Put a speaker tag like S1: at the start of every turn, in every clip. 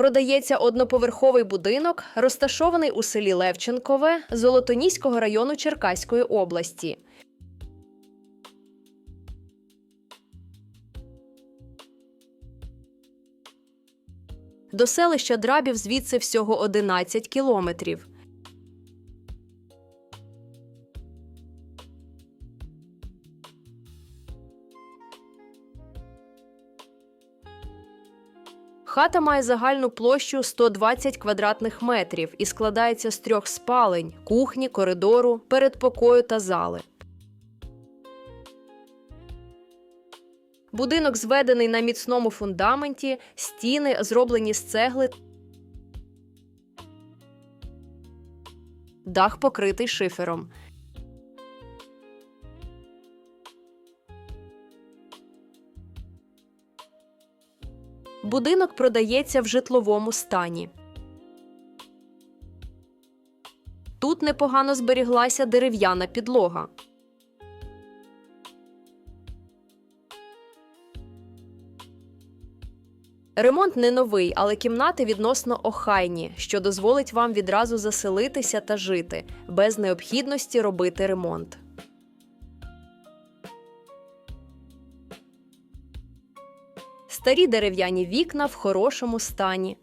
S1: продається одноповерховий будинок, розташований у селі Левченкове Золотоніського району Черкаської області. До селища Драбів звідси всього 11 кілометрів. Хата має загальну площу 120 квадратних метрів і складається з трьох спалень: кухні, коридору, передпокою та зали. Будинок зведений на міцному фундаменті, стіни зроблені з цегли. Дах покритий шифером. Будинок продається в житловому стані. Тут непогано зберіглася дерев'яна підлога. Ремонт не новий, але кімнати відносно охайні, що дозволить вам відразу заселитися та жити без необхідності робити ремонт. Старі дерев'яні вікна в хорошому стані.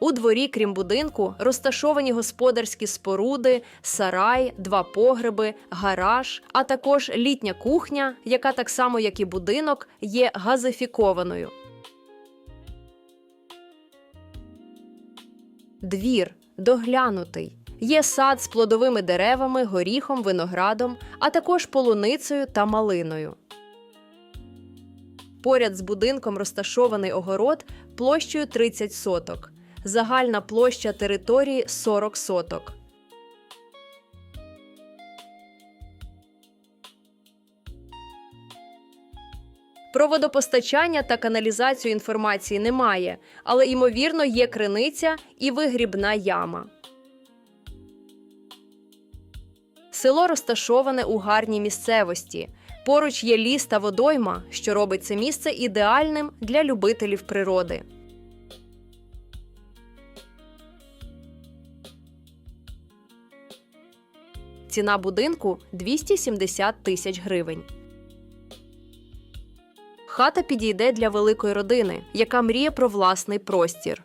S1: У дворі, крім будинку, розташовані господарські споруди, сарай, два погреби, гараж, а також літня кухня, яка так само, як і будинок, є газифікованою. Двір доглянутий. Є сад з плодовими деревами, горіхом, виноградом, а також полуницею та малиною. Поряд з будинком розташований огород площею 30 соток. Загальна площа території 40 соток. Про водопостачання та каналізацію інформації немає, але ймовірно є криниця і вигрібна яма. Село розташоване у гарній місцевості. Поруч є ліс та водойма, що робить це місце ідеальним для любителів природи. Ціна будинку 270 тисяч гривень. Хата підійде для великої родини, яка мріє про власний простір.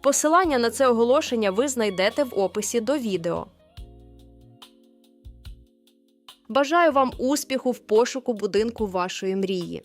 S1: Посилання на це оголошення ви знайдете в описі до відео. Бажаю вам успіху в пошуку будинку вашої мрії.